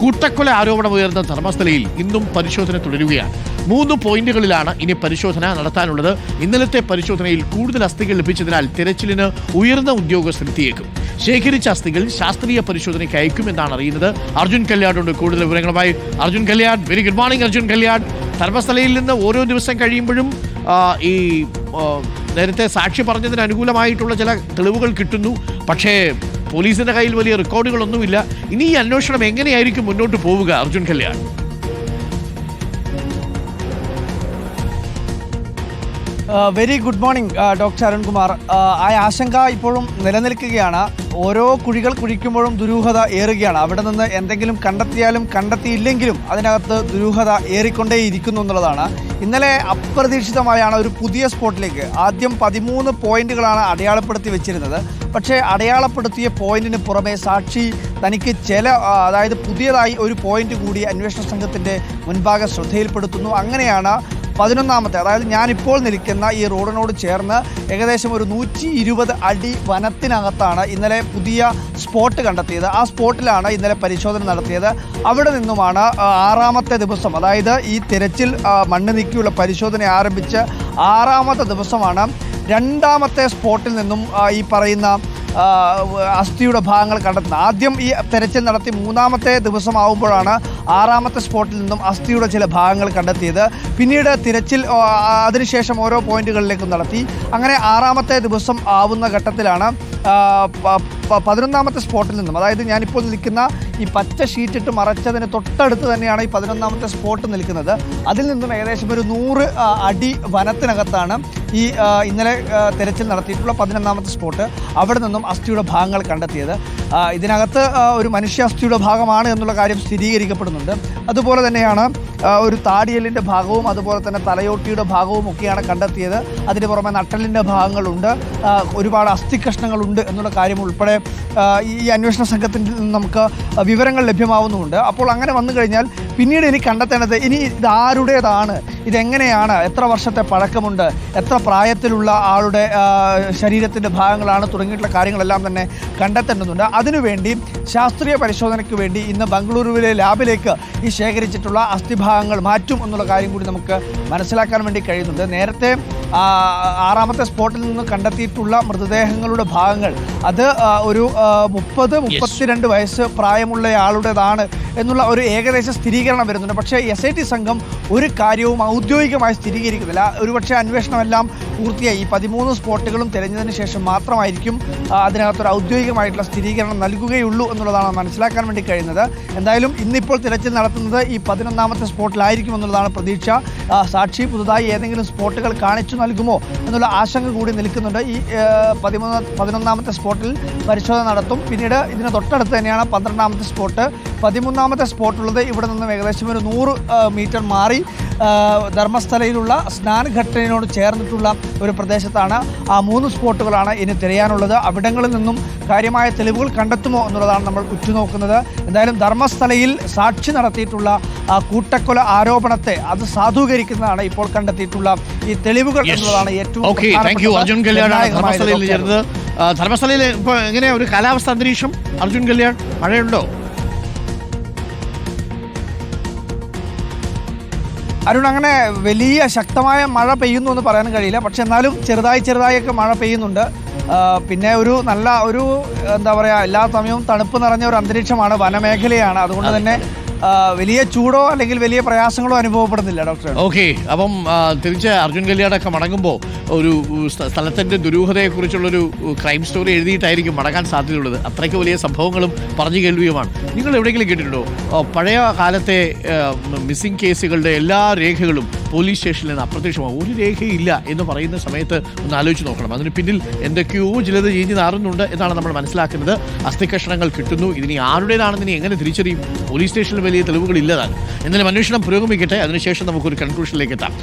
കൂട്ടക്കൊല ആരോപണം ഉയർന്ന ധർമ്മസ്ഥലയിൽ ഇന്നും പരിശോധന തുടരുകയാണ്. മൂന്ന് പോയിന്റുകളിലാണ് ഇനി പരിശോധന നടത്താനുള്ളത്. ഇന്നലത്തെ പരിശോധനയിൽ കൂടുതൽ അസ്ഥികൾ ലഭിച്ചതിനാൽ തിരച്ചിലിന് ഉയർന്ന ഉദ്യോഗസ്ഥർ എത്തിയേക്കും. ശേഖരിച്ച അസ്ഥികൾ ശാസ്ത്രീയ പരിശോധനയ്ക്ക് അയക്കുമെന്നാണ് അറിയുന്നത്. അർജുൻ കല്യാടുണ്ട്. കൂടുതൽ വിവരങ്ങളുമായി Arjun Kalyad. Very good morning Arjun Kalyad. ധർമ്മസ്ഥലയിൽ നിന്ന് ഓരോ ദിവസം കഴിയുമ്പോഴും ഈ നേരത്തെ സാക്ഷി പറഞ്ഞതിന് അനുകൂലമായിട്ടുള്ള ചില തെളിവുകൾ കിട്ടുന്നു. പക്ഷേ പോലീസിന്റെ കയ്യിൽ വലിയ റെക്കോർഡുകളൊന്നുമില്ല ഇനി ഈ അന്വേഷണം എങ്ങനെയായിരിക്കും മുന്നോട്ട് പോവുക Arjun Kalyan? Very good morning doctor Arunkumar. ആ ആശങ്ക ഇപ്പോഴും നിലനിൽക്കുകയാണ്. ഓരോ കുഴികൾ കുഴിക്കുമ്പോഴും ദുരൂഹത ഏറുകയാണ്. അവിടെ നിന്ന് എന്തെങ്കിലും കണ്ടെത്തിയാലും കണ്ടെത്തിയില്ലെങ്കിലും അതിനകത്ത് ദുരൂഹത ഏറിക്കൊണ്ടേയിരിക്കുന്നു എന്നുള്ളതാണ്. ഇന്നലെ അപ്രതീക്ഷിതമായാണ് ഒരു പുതിയ സ്പോട്ടിലേക്ക്. ആദ്യം പതിമൂന്ന് പോയിന്റുകളാണ് അടയാളപ്പെടുത്തി വെച്ചിരുന്നത്. പക്ഷേ അടയാളപ്പെടുത്തിയ പോയിന്റിന് പുറമെ സാക്ഷി തനിക്ക് ചില അതായത് പുതിയതായി ഒരു പോയിന്റ് കൂടി അന്വേഷണ സംഘത്തിന്റെ മുൻഭാഗം ശ്രദ്ധയിൽപ്പെടുത്തുന്നു. അങ്ങനെയാണ് പതിനൊന്നാമത്തെ അതായത് ഞാനിപ്പോൾ നിൽക്കുന്ന ഈ റോഡിനോട് ചേർന്ന് ഏകദേശം ഒരു നൂറ്റി ഇരുപത് അടി വനത്തിനകത്താണ് ഇന്നലെ പുതിയ സ്പോട്ട് കണ്ടെത്തിയത്. ആ സ്പോട്ടിലാണ് ഇന്നലെ പരിശോധന നടത്തിയത്. അവിടെ നിന്നുമാണ് ആറാമത്തെ ദിവസം അതായത് ഈ തിരച്ചിൽ മണ്ണ് നീക്കിയുള്ള പരിശോധന ആരംഭിച്ച് ആറാമത്തെ ദിവസമാണ് രണ്ടാമത്തെ സ്പോട്ടിൽ നിന്നും ഈ പറയുന്ന അസ്ഥിയുടെ ഭാഗങ്ങൾ കണ്ടെത്തുന്നത്. ആദ്യം ഈ തെരച്ചിൽ നടത്തി മൂന്നാമത്തെ ദിവസമാവുമ്പോഴാണ് ആറാമത്തെ സ്പോട്ടിൽ നിന്നും അസ്ഥിയുടെ ചില ഭാഗങ്ങൾ കണ്ടെത്തിയത്. പിന്നീട് തിരച്ചിൽ അതിനുശേഷം ഓരോ പോയിന്റുകളിലേക്കും നടത്തി. അങ്ങനെ ആറാമത്തെ ദിവസം ആവുന്ന ഘട്ടത്തിലാണ് പതിനൊന്നാമത്തെ സ്പോട്ടിൽ നിന്നും അതായത് ഞാനിപ്പോൾ നിൽക്കുന്ന ഈ പച്ച ഷീറ്റിട്ട് മറച്ചതിന് തൊട്ടടുത്ത് തന്നെയാണ് ഈ പതിനൊന്നാമത്തെ സ്പോട്ട് നിൽക്കുന്നത്. അതിൽ നിന്നും ഏകദേശം ഒരു നൂറ് അടി വനത്തിനകത്താണ് ഈ ഇന്നലെ തിരച്ചിൽ നടത്തിയിട്ടുള്ള പതിനൊന്നാമത്തെ സ്പോട്ട് അവിടെ നിന്നും അസ്ഥിയുടെ ഭാഗങ്ങൾ കണ്ടെത്തിയത്. ഇതിനകത്ത് ഒരു മനുഷ്യാസ്ഥിയുടെ ഭാഗമാണ് എന്നുള്ള കാര്യം സ്ഥിരീകരിക്കപ്പെടുന്നുണ്ട്. അതുപോലെ തന്നെയാണ് ഒരു താടിയലിന്റെ ഭാഗവും അതുപോലെ തന്നെ തലയോട്ടിയുടെ ഭാഗവും ഒക്കെയാണ് കണ്ടെത്തിയത്. അതിന് പുറമെ നട്ടലിന്റെ ഭാഗങ്ങളുണ്ട്. ഒരുപാട് അസ്ഥി കഷ്ണങ്ങളുണ്ട് എന്നുള്ള കാര്യം ഉൾപ്പെടെ ഈ അന്വേഷണ സംഘത്തിൽ നിന്ന് നമുക്ക് വിവരങ്ങൾ ലഭ്യമാവുന്നുമുണ്ട്. അപ്പോൾ അങ്ങനെ വന്നു കഴിഞ്ഞാൽ പിന്നീട് ഇനി കണ്ടെത്തേണ്ടത് ഇനി ഇത് ആരുടേതാണ്? ഇതെങ്ങനെയാണ്? എത്ര വർഷത്തെ പഴക്കമുണ്ട്? എത്ര പ്രായത്തിലുള്ള ആളുടെ ശരീരത്തിന്റെ ഭാഗങ്ങളാണ് തുടങ്ങിയിട്ടുള്ള കാര്യങ്ങളെല്ലാം തന്നെ കണ്ടെത്തേണ്ടതുണ്ട്. അതിനുവേണ്ടി ശാസ്ത്രീയ പരിശോധനയ്ക്ക് വേണ്ടി ഇന്ന് ബംഗളൂരുവിലെ ലാബിലേക്ക് ഈ ശേഖരിച്ചിട്ടുള്ള അസ്ഥിഭാഗങ്ങൾ മാറ്റും എന്നുള്ള കാര്യം കൂടി നമുക്ക് മനസ്സിലാക്കാൻ വേണ്ടി കഴിയുന്നുണ്ട്. നേരത്തെ ആറാമത്തെ സ്പോട്ടിൽ നിന്ന് കണ്ടെത്തിയിട്ടുള്ള മൃതദേഹങ്ങളുടെ ഭാഗങ്ങൾ അത് ഒരു മുപ്പത് മുപ്പത്തിരണ്ട് വയസ്സ് പ്രായമുള്ള ആളുടേതാണ് എന്നുള്ള ഒരു ഏകദേശ സ്ഥിരീകരണം വരുന്നുണ്ട്. പക്ഷേ എസ് ഐ ടി സംഘം ഒരു കാര്യവും ഔദ്യോഗികമായി സ്ഥിരീകരിക്കുന്നില്ല. ഒരുപക്ഷെ അന്വേഷണമെല്ലാം പൂർത്തിയായി. ഈ പതിമൂന്ന് സ്പോട്ടുകളും തിരഞ്ഞതിന് ശേഷം മാത്രമായിരിക്കും അതിനകത്തൊരു ഔദ്യോഗികമായിട്ടുള്ള സ്ഥിരീകരണം നൽകുകയുള്ളൂ എന്നുള്ളതാണ് മനസ്സിലാക്കാൻ വേണ്ടി കഴിയുന്നത്. എന്തായാലും ഇന്നിപ്പോൾ തിരച്ചിൽ നടത്തുന്നത് ഈ പതിനൊന്നാമത്തെ സ്പോട്ടിലായിരിക്കും എന്നുള്ളതാണ് പ്രതീക്ഷ. സാക്ഷി പുതുതായി ഏതെങ്കിലും സ്പോട്ടുകൾ കാണിച്ചു നൽകുമോ എന്നുള്ള ആശങ്ക കൂടി നിൽക്കുന്നുണ്ട്. ഈ പതിമൂന്ന് പതിനൊന്നാമത്തെ സ്പോട്ടിൽ പരിശോധന നടത്തും. പിന്നീട് ഇതിന് തൊട്ടടുത്ത് തന്നെയാണ് പന്ത്രണ്ടാമത്തെ സ്പോട്ട്. പതിമൂന്നാമത്തെ സ്പോട്ടുള്ളത് ഇവിടെ നിന്നും ഏകദേശം ഒരു നൂറ് മീറ്റർ മാറി. ധർമ്മസ്ഥലയിലുള്ള സ്നാനഘട്ടനോട് ചേർന്നിട്ടുള്ള ഒരു പ്രദേശത്താണ് ആ മൂന്ന് സ്പോട്ടുകളാണ് ഇനി തിരയാനുള്ളത്. അവിടങ്ങളിൽ നിന്നും കാര്യമായ തെളിവുകൾ കണ്ടെത്തുമോ എന്നുള്ളതാണ് നമ്മൾ ഉറ്റുനോക്കുന്നത്. എന്തായാലും ധർമ്മസ്ഥലയിൽ സാക്ഷി നടത്തിയിട്ടുള്ള ആ കൂട്ടക്കൊല ആരോപണത്തെ അത് സാധൂകരിക്കുന്നതാണ് ഇപ്പോൾ കണ്ടെത്തിയിട്ടുള്ള ഈ തെളിവുകൾ എന്നുള്ളതാണ് ഏറ്റവും ധർമ്മസ്ഥലയിൽ ഇപ്പോൾ എങ്ങനെയാ ഒരു കാലാവസ്ഥ അന്തരീക്ഷം? അർജുൻ കല്യാൺ മഴയുണ്ടോ? അരുൺ അങ്ങനെ വലിയ ശക്തമായ മഴ പെയ്യുന്നു എന്ന് പറയാൻ കഴിയില്ല. പക്ഷെ എന്നാലും ചെറുതായി ചെറുതായൊക്കെ മഴ പെയ്യുന്നുണ്ട്. പിന്നെ ഒരു നല്ല ഒരു എന്താ പറയുക എല്ലാ സമയവും തണുപ്പ് നിറഞ്ഞ ഒരു അന്തരീക്ഷമാണ് വനമേഖലയാണ്. അതുകൊണ്ട് തന്നെ വലിയ ചൂടോ അല്ലെങ്കിൽ വലിയ പ്രയാസങ്ങളോ അനുഭവപ്പെടുന്നില്ല ഡോക്ടർ ഓക്കെ അപ്പം തിരിച്ച് അർജുൻ കല്യാണൊക്കെ മടങ്ങുമ്പോൾ ഒരു സ്ഥലത്തിന്റെ ദുരൂഹതയെക്കുറിച്ചുള്ളൊരു ക്രൈം സ്റ്റോറി എഴുതിയിട്ടായിരിക്കും മടങ്ങാൻ സാധ്യതയുള്ളത്. അത്രയ്ക്ക് വലിയ സംഭവങ്ങളും പറഞ്ഞു കേൾവിയുമാണ്. നിങ്ങൾ എവിടെയെങ്കിലും കേട്ടിട്ടുണ്ടോ? പഴയ കാലത്തെ മിസ്സിംഗ് കേസുകളുടെ എല്ലാ രേഖകളും പോലീസ് സ്റ്റേഷനിൽ നിന്ന് അപ്രത്യക്ഷമാകും ഒരു രേഖയില്ല എന്ന് പറയുന്ന സമയത്ത് ഒന്ന് ആലോചിച്ച് നോക്കണം. അതിന് പിന്നിൽ എന്തൊക്കെയോ ചിലത് ചെയ്തി നാറുന്നുണ്ട് എന്നാണ് നമ്മൾ മനസ്സിലാക്കുന്നത്. അസ്ഥികഷണങ്ങൾ കിട്ടുന്നു. ഇതിനി ആരുടേതാണെന്ന് ഇനി എങ്ങനെ തിരിച്ചറിയും? പോലീസ് സ്റ്റേഷനിൽ വലിയ തെളിവുകൾ ഇല്ലതാണ് എന്നാലും അന്വേഷണം പുരോഗമിക്കട്ടെ. അതിനുശേഷം നമുക്കൊരു കൺക്ലൂഷനിലേക്ക് എത്താം.